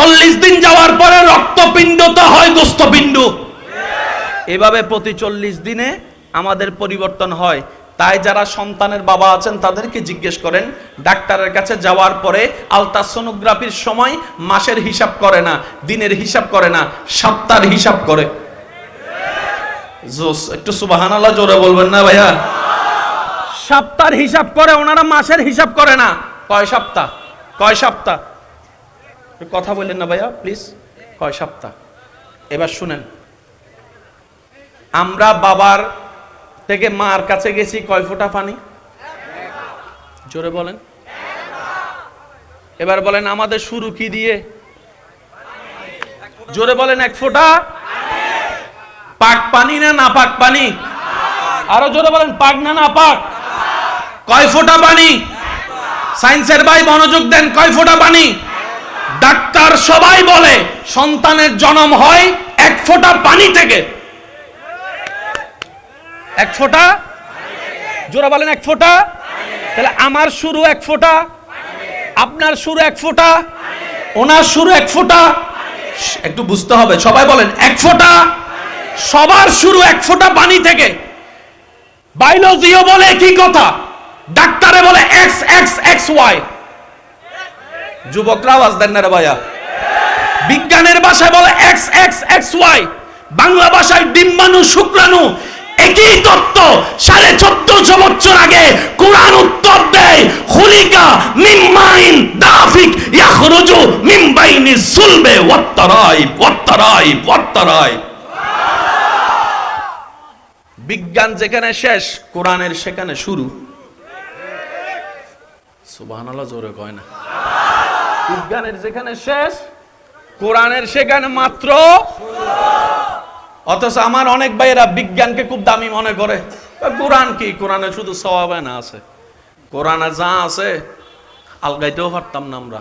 চল্লিশ দিন যাওয়ার পরে রক্তপিণ্ড তো হয় গোস্তপিণ্ড। এভাবে প্রতি চল্লিশ দিনে আমাদের পরিবর্তন হয়। তাই যারা সন্তানের বাবা আছেন, তাদেরকে জিজ্ঞেস করেন, ডাক্তারের কাছে যাওয়ার পরে আলট্রাসোনোগ্রাফির সময় মাসের হিসাব করে না, দিনের হিসাব করে না, সপ্তাহের হিসাব করে। জোস, একটু সুবাহান আল্লাহ জোরে বলবেন না ভাইয়া? সপ্তাহের হিসাব করে, ওনারা মাসের হিসাব করে না। কয় সপ্তাহ? কয় সপ্তাহ? কথা বললেন না ভাইয়া প্লিজ কয় সপ্তাহ? এবার শুনেন। আমরা বাবার থেকে মার কাছে গেছি কয় ফোঁটা পানি? জোরে বলেন। এবার বলেন, আমাদের শুরু কি দিয়ে? জোরে বলেন, এক ফোঁটা? পাক পানি না না পাক পানি? আরও জোরে বলেন, পাক না না পাক? কয় ফোঁটা পানি? সায়েন্সের ভাই মনোযোগ দেন, কয় ফোঁটা পানি? ডাক্তার সবাই বলে, সন্তানের জন্ম হয় এক ফোঁটা পানি থেকে। এক ফোঁটা? জোরা বলেন, এক ফোঁটা? তাহলে আমার শুরু এক ফোঁটা, আপনার শুরু এক ফোঁটা, ওনার শুরু এক ফোঁটা। একটু বুঝতে হবে, সবাই বলেন, এক ফোঁটা, সবার শুরু এক ফোঁটা পানি থেকে। বায়োলজিও বলে কি কথা, ডাক্তারে বলে এক্স এক্স এক্স ওয়াই যুবকরা আওয়াজ দেন না ভাইয়া। বিজ্ঞানের ভাষায় বলে X X X Y Bangla ভাষায় ডিম্বাণু, শুক্রাণু, একই তত্ত্ব। সাড়ে চোদ্দশো বছর আগে কোরআন উত্তর দেয় খুলিকা মিম্মাইন দাফিক ইয়াখরুজু মিন বাইনি সুলবে ওয়াত্তারাই ওয়াত্তারাই ওয়াত্তারাই বিজ্ঞান যেখানে শেষ, কোরআনের সেখানে শুরু। সুবহানাল্লাহ, জোরে কয় না। বিজ্ঞানের যেখানে শেষ, কোরআনের সেখানে মাত্র অথচ আমার অনেক ভাইয়েরা বিজ্ঞানকে খুব দামি মনে করে। কোরআন কি? কোরআনে শুধু সবাবে না আছে। কোরআনে যা আছে, আলগাইতেও পারতাম না আমরা।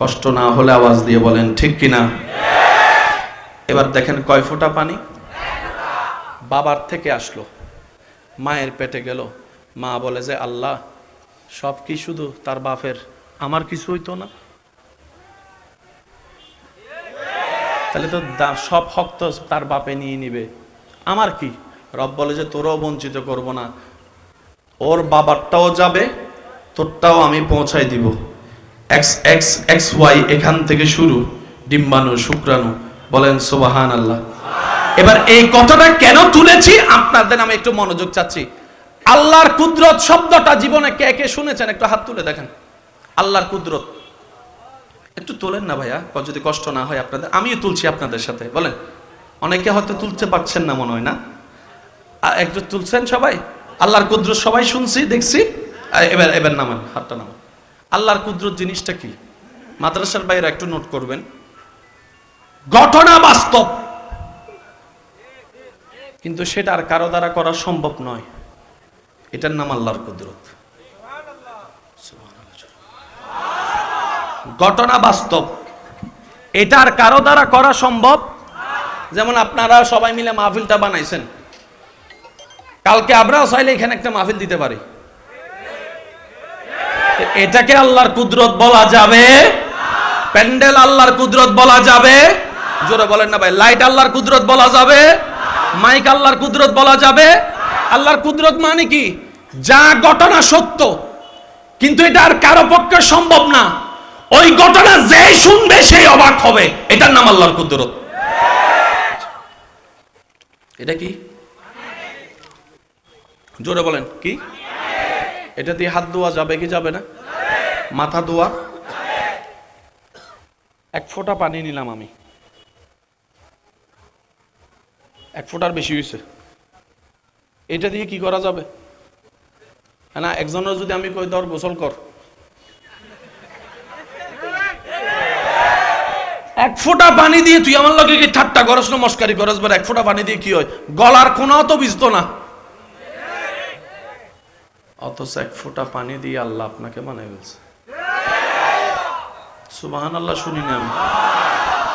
কষ্ট না হলে আওয়াজ দিয়ে বলেন, ঠিক কিনা? এবার দেখেন কয় ফোঁটা পানি? বাবার থেকে আসলো। মায়ের পেটে গেল। মা বলে যে, আল্লাহ, সব কি শুধু তার বাপের আমার কিছু হইতো না। তাহলে তো সব হক তো তার বাপে নিয়ে নিবে। আমার কি? রব বলে যে, তোরও বঞ্চিত করব না। ওর বাবারটাও যাবে, তোরটাও আমি পৌঁছাই দিব। এক্স এক্স এক্স ওয়াই এখান থেকে শুরু, ডিম্বাণু, শুক্রাণু। বলেন সোবাহান আল্লাহ এবার এই কথাটা কেন তুলেছি? আপনাদের আমি একটু মনোযোগ চাচ্ছি। আল্লাহর কুদরত শব্দটা জীবনে কে কে শুনেছেন? একটু হাত তুলে দেখেন। আল্লাহর কুদরত। একটু তোলেন না ভাইয়া যদি কষ্ট না হয় আপনাদের। আমিও তুলছি আপনাদের সাথে, বলেন। অনেকে হয়তো তুলতে পারছেন না মনে হয়, না? একজন তুলছেন সবাই? আল্লাহর কুদরত সবাই শুনছি, দেখছি। এবার এবার নামান, হাতটা নামান। আল্লাহর কুদরত জিনিসটা কি? মাদ্রাসার বাইরে একটু নোট করবেন। ঘটনা বাস্তব। কিন্তু সেটা আর কারও দ্বারা করা সম্ভব নয়। এটার নাম আল্লাহর কুদরত। ঘটনা বাস্তব। এটার কারও দ্বারা করা সম্ভব? যেমন আপনারা সবাই মিলে মাহফিলটা বানাইছেন। কালকে আমরাও চাইলে এখানে একটা মাহফিল দিতে পারি। এটাকে আল্লাহর কুদরত বলা যাবে? প্যান্ডেল আল্লাহর কুদরত বলা যাবে? জোরে বলেন না ভাই, লাইট আল্লাহর কুদরত বলা যাবে? মাইক আল্লাহর কুদরত বলা যাবে? আল্লাহর কুদরত মানে কি? যা ঘটনা সত্য, কিন্তু এটা আর কারও পক্ষে সম্ভব না। ওই ঘটনা যে শুনবে সেই অবাক হবে। এটার নাম আল্লাহর কুদরত। এটা কি? জোরে বলেন, কি? এটা দিয়ে হাত ধোয়া যাবে কি যাবে না? মাথা ধোয়া? এক ফোঁটা পানি নিলাম আমি। এক ফোঁটার বেশি হয়েছে। এটা দিয়ে কি করা যাবে? না, একজনের যদি আমি কই, ধর গোসল কর। এক ফোঁটা পানি দিয়ে তুই আমার লগে কি ঠাট্টা করস না মস্কারি করস বা এক ফোঁটা পানি দিয়ে কি হয়? গলার কোনাও তো ভিজতো না। অথচ এক ফোঁটা পানি দিয়ে আল্লাহ আপনাকে বানাই ফেলছে। সুবাহান আল্লাহ শুনি না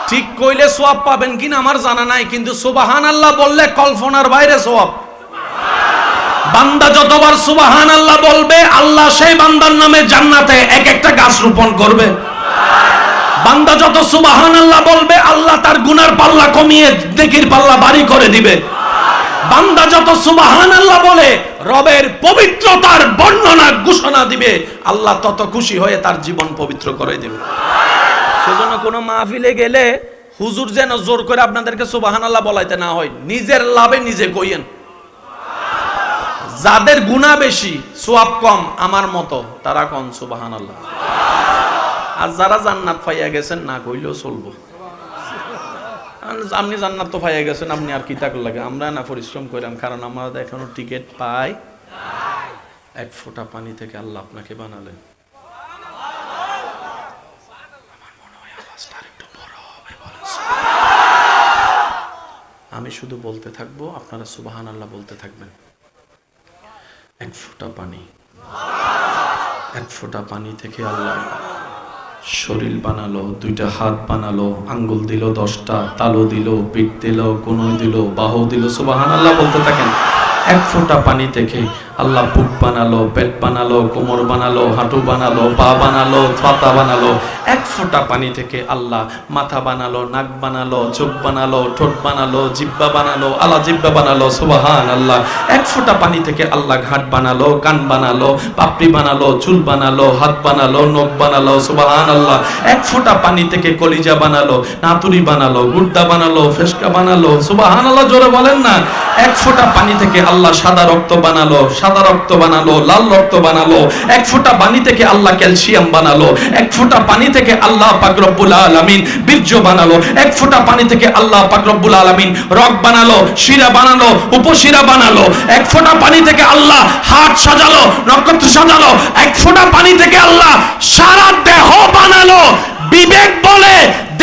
ঠিক কইলে সোয়াব পাবেন কিনা আমার জানা নাই, কিন্তু সুবাহান আল্লাহ বললে কল্পনার বাইরে সোয়াব। বান্দা যতবার সুবাহান আল্লাহ বলবে, আল্লাহ সেই বান্দার নামে জান্নাতে এক একটা গাছ রোপণ করবে। বান্দা যত সুবাহান আল্লাহ বলবে, আল্লাহ তার গুনার পাল্লা কমিয়ে নেকির পাল্লা বাড়ি করে দিবে। বান্দা যত সুবাহান আল্লাহ বলে, রবের পবিত্রতার বর্ণনা, ঘোষণা দিবে, আল্লাহ তত খুশি হয়ে তার জীবন পবিত্র করে দিবে। সেজন্য কোনো মাহফিলে গেলে হুজুর যেন জোর করে আপনাদেরকে সুবাহান আল্লাহ বলাইতে না হয়, নিজের লাভে নিজে কইয়েন। যাদের গুণা বেশি, সোয়াব কম, আমার মতো, তারা কন সুবাহান আল্লাহ আর যারা জান্নাত পাইয়া গেছেন, না কইলেও চলবো। আপনি জান্নাত তো পাইয়া গেছেন, আপনি আর কি তাক লাগে? আমরা না পরিশ্রম করিলাম কারণ আমরা এখনও টিকিট পাই। এক ফোঁটা পানি থেকে আল্লাহ আপনাকে বানালেন। আমি শুধু বলতে থাকব, আপনারা সুবাহান আল্লাহ বলতে থাকবেন। এক ফোঁটা পানি। এক ফোঁটা পানি থেকে আল্লাহ শরীর বানালো, দুইটা হাত বানালো, আঙ্গুল দিল, দশটা তালু দিল, পিঠ দিল কোন দিল, বাহু দিল সুবাহান আল্লাহ বলতে থাকেন। এক ফোঁটা পানি থেকে আল্লাহ বুক বানালো, পেট বানালো, কোমর বানালো, হাঁটু বানালো, পা বানালো পাতা বানালো। এক ফোঁটা পানি থেকে আল্লাহ মাথা বানালো, নাক বানালো, চোখ বানালো, ঠোঁট বানালো জিব্বা বানালো আল্লাহ জিব্বা বানালো সুবাহান আল্লাহ এক ফোঁটা পানি থেকে আল্লাহ ঘাট বানালো, কান বানালো, পাপড়ি বানালো, চুল বানালো, হাত বানালো, নখ বানালো সুবাহান আল্লাহ এক ফোঁটা পানি থেকে কলিজা বানালো, নাতুরি বানালো, গুর্দা বানালো, ফেসকা বানালো সুবাহান আল্লাহ জোরে বলেন না। এক ফোঁটা পানি থেকে আল্লাহ সাদা রক্ত বানালো সাদা রক্ত বানালো, লাল রক্ত বানালো, এক ফোঁটা পানি থেকে আল্লাহ ক্যালসিয়াম বানালো, এক ফোঁটা পানি থেকে আল্লাহ পাক রব্বুল আলামিন বীর্য বানালো, এক ফোঁটা পানি থেকে আল্লাহ পাক রব্বুল আলামিন রক বানালো, শিরা বানালো, উপশিরা বানালো, এক ফোঁটা পানি থেকে আল্লাহ হাত সাজালো নক্ষত্র সাজালো, এক ফোঁটা পানি থেকে আল্লাহ সারা দেহ বানালো। বিবেক বলে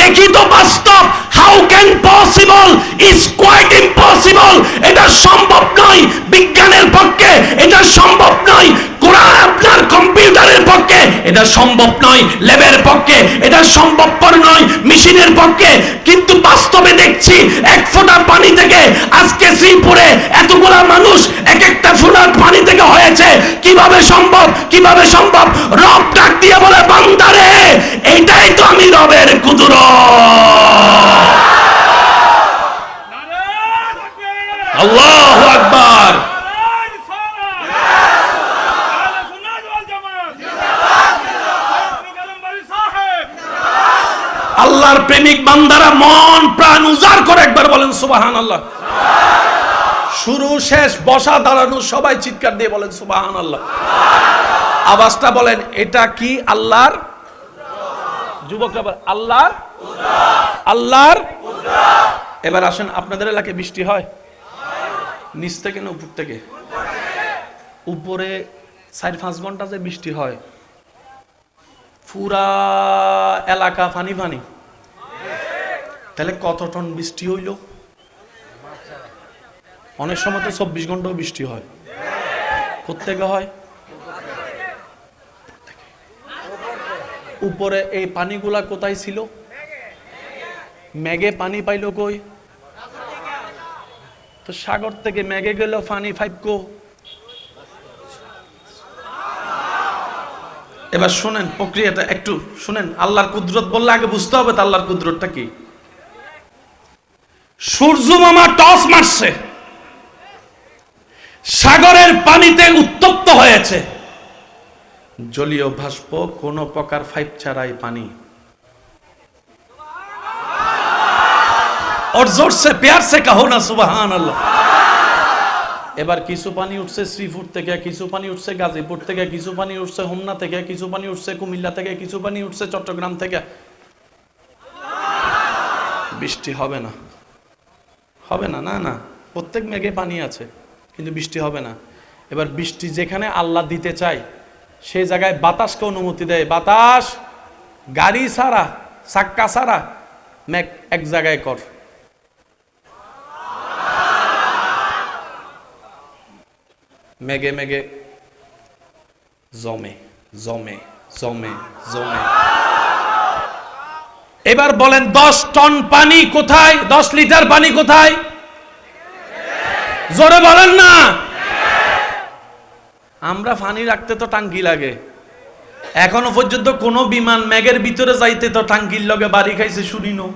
দেখি বাস্তব how can possible is quite impossible এটা সম্ভব নয় বিজ্ঞানের পক্ষে, এটা সম্ভব নয় কোরআন আপনার কম্পিউটারের পক্ষে, এটা সম্ভব নয় ল্যাবের পক্ষে, এটা সম্ভবপর নয় মেশিনের পক্ষে, কিন্তু বাস্তবে দেখছি এক ফোঁটা পানি থেকে আজকে শ্রীপুরে এতগুলা মানুষ এক একটা ফোঁটার পানি থেকে হয়েছে। কীভাবে সম্ভব? কীভাবে সম্ভব? রব ডাক দিয়ে বলে, বান্দারে, এইটাই তো আমি রবের কুদুর আল্লাহ আকবার। আল্লাহর প্রেমিক বান্দারা মন, প্রাণ উজাড় করে একবার বলেন সুবাহান আল্লাহ শুরু, শেষ, বসা, দাঁড়ানো, সবাই চিৎকার দিয়ে বলেন সুবাহান আল্লাহ আওয়াজটা বলেন, এটা কি আল্লাহর? যুবকরা আল্লাহর? আল্লাহর? এবার আসেন, আপনাদের এলাকায় বৃষ্টি হয়? নিচ থেকে না উপর থেকে? উপরে চার পাঁচ ঘণ্টা যে বৃষ্টি হয়। পুরা এলাকা পানি পানি তাহলে কত টন বৃষ্টি হইল? অনেক সময় তো চব্বিশ ঘন্টাও বৃষ্টি হয়। কোথেকে হয়? উপরে এই পানিগুলা কোথায় ছিল? মেঘে পানি পাইলো কই? তো সাগর থেকে মেঘে গেল পানি ফাইভ কো? এবার শুনেন, প্রক্রিয়াটা একটু শুনেন, আল্লাহর কুদরত বললে আগে বুঝতে হবে তো আল্লাহর কুদরতটা কি? সূর্য মামা টস মারছে সাগরের পানিতে উত্তপ্ত হয়েছে জলীয় ভাস্প কোন প্রকার ফাইভ ছাড়াই পানি और जोर से प्यार से कहो ना सुबहान আল্লাহ এবার কিছু পানি উঠছে শ্রীপুর থেকে কিছু পানি উঠছে গাজীপুর থেকে কিছু পানি উঠছে হোমনা থেকে কিছু পানি উঠছে কুমিল্লা থেকে কিছু পানি উঠছে চট্টগ্রাম থেকে বৃষ্টি হবে না হবে না না না। প্রত্যেক মেঘে পানি আছে, কিন্তু বৃষ্টি হবে না। এবার বৃষ্টি যেখানে আল্লাহ দিতে চায়, সেই জায়গায় বাতাসকে অনুমতি দেয়। বাতাস গাড়ি ছাড়া, চাক্কা ছাড়া মেঘ এক জায়গায় কর। মেঘে মেঘে জমে জমে জমে জমে। এবার বলেন দশ টন পানি কোথায়? দশ লিটার পানি কোথায়? জোরে বলেন না। আমরা পানি রাখতে তো টাঙ্কি লাগে। এখনও পর্যন্ত কোনো বিমান ম্যাগের ভিতরে যাইতে তো টাঙ্কির লগে বাড়ি খাইছে শুনিনো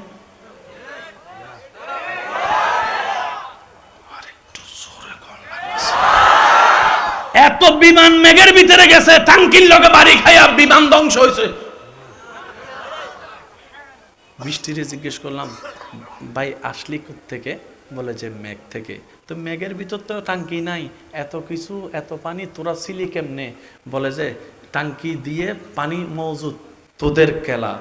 এত বিমান মেঘের ভিতরে গেছে, টাঙ্কির লগে বাড়ি খাইয়া বিমান ধ্বংস হয়েছে বৃষ্টিরে জিজ্ঞেস করলাম, ভাই, আসলি থেকে বলে যে, মেঘ থেকে। তো মেঘের ভিতর তো টাঙ্কি নাই, এত কিছু, এত পানি, তোরা ছিলি কেমনে? বলে যে, টাঙ্কি দিয়ে পানি মজুদ তোদের কেলা।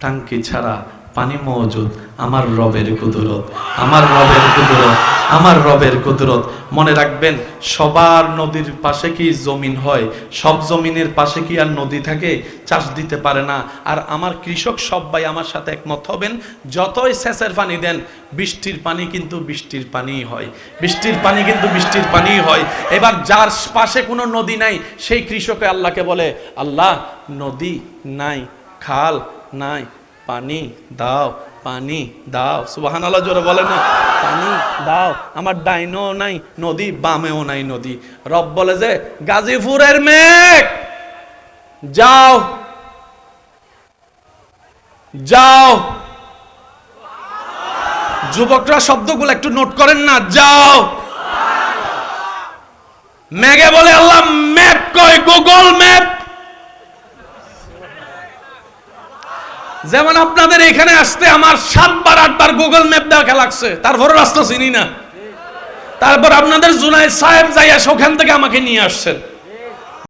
টাঙ্কি ছাড়া পানি মজুদ। আমার রবের কুদরত, আমার রবের কুদরত, আমার রবের কুদরত। মনে রাখবেন, সবার নদীর পাশে কি জমিন হয়? সব জমিনের পাশে কি আর নদী থাকে? চাষ দিতে পারে না। আর আমার কৃষক সবাই আমার সাথে একমত হবেন, যতই সেচের পানি দেন, বৃষ্টির পানি কিন্তু বৃষ্টির পানিই হয়। বৃষ্টির পানি কিন্তু বৃষ্টির পানিই হয়। এবার যার পাশে কোনো নদী নাই, সেই কৃষকে আল্লাহকে বলে, আল্লাহ, নদী নাই, খাল নাই পানি দাও পানি দাও। সুবাহান আল্লাহ জোরে বলে না। পানি দাও। আমার ডাইনও নাই, নদী, বামেও নাই নদী। রব বলে যে, গাজীপুরের মেঘ, যাও। যাও। যুবকরা শব্দগুলো একটু নোট করেন না, যাও। মেঘে বলে আল্লাহ ম্যাপ কয় গুগল ম্যাপ। যেমন আপনাদের এখানে আসতে আমার সাতবার, আটবার গুগল ম্যাপ দেখা লাগছে। তারপরে রাস্তা চিনি না। তারপর আপনাদের জুনাই সাহেব যাইয়া সেখান থেকে আমাকে নিয়ে আসছেন।